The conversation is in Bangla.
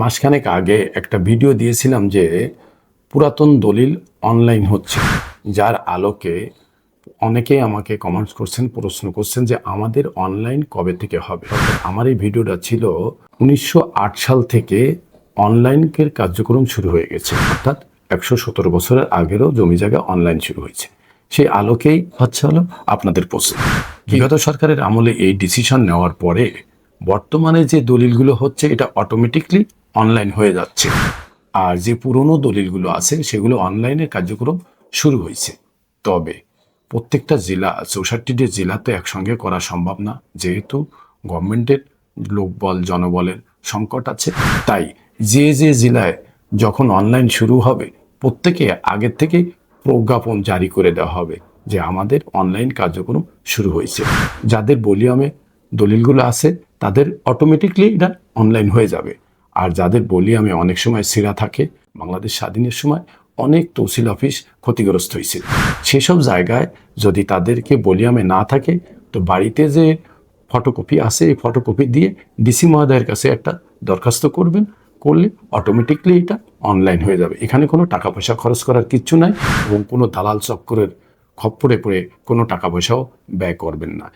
মাসখানেক আগে একটা ভিডিও দিয়েছিলাম যে পুরাতন দলিল অনলাইন হচ্ছে, যার আলোকে অনেকেই আমাকে কমেন্টস করছেন, প্রশ্ন করছেন যে আমাদের অনলাইন কবে থেকে হবে? আমার এই ভিডিওটা ছিল উনিশশো আট সাল থেকে অনলাইনের কার্যক্রম শুরু হয়ে গেছে, অর্থাৎ একশো সতেরো বছরের আগেরও জমি জায়গা অনলাইন শুরু হয়েছে। সেই আলোকেই হচ্ছে হলো আপনাদের প্রশ্ন। বিগত সরকারের আমলে এই ডিসিশন নেওয়ার পরে বর্তমানে যে দলিলগুলো হচ্ছে, এটা অটোমেটিকলি অনলাইন হয়ে যাচ্ছে। আর যে পুরনো দলিলগুলো আছে, সেগুলো অনলাইনে কার্যক্রম শুরু হয়েছে। তবে প্রত্যেকটা জেলা, চৌষট্টিটি জেলাতে একসঙ্গে করা সম্ভব না। যেহেতু গভর্নমেন্টের লোকবল, জনবলের সংকট আছে, তাই যে যে জেলায় যখন অনলাইন শুরু হবে, প্রত্যেকে আগের থেকে প্রজ্ঞাপন জারি করে দেওয়া হবে যে আমাদের অনলাইন কার্যক্রম শুরু হয়েছে। যাদের বলিয়ামে দলিলগুলো আছে, তাদের অটোমেটিকলি এটা অনলাইন হয়ে যাবে। আর যাদের বলিয়ামে অনেক সময় সিরা থাকে, বাংলাদেশ স্বাধীনের সময় অনেক তহসিল অফিস ক্ষতিগ্রস্ত হয়েছিল। সেসব জায়গায় যদি তাদেরকে বলিয়ামে না থাকে, তো বাড়িতে যে ফটোকপি আছে, এই ফটোকপি দিয়ে ডিসি মহোদয়ের কাছে একটা দরখাস্ত করবেন, করলে অটোমেটিকলি এটা অনলাইন হয়ে যাবে। এখানে কোনো টাকা পয়সা খরচ করার কিচ্ছু নাই এবং কোনো দালাল চক্করের খপ্পরে পড়ে কোনো টাকা পয়সাও ব্যয় করবেন না।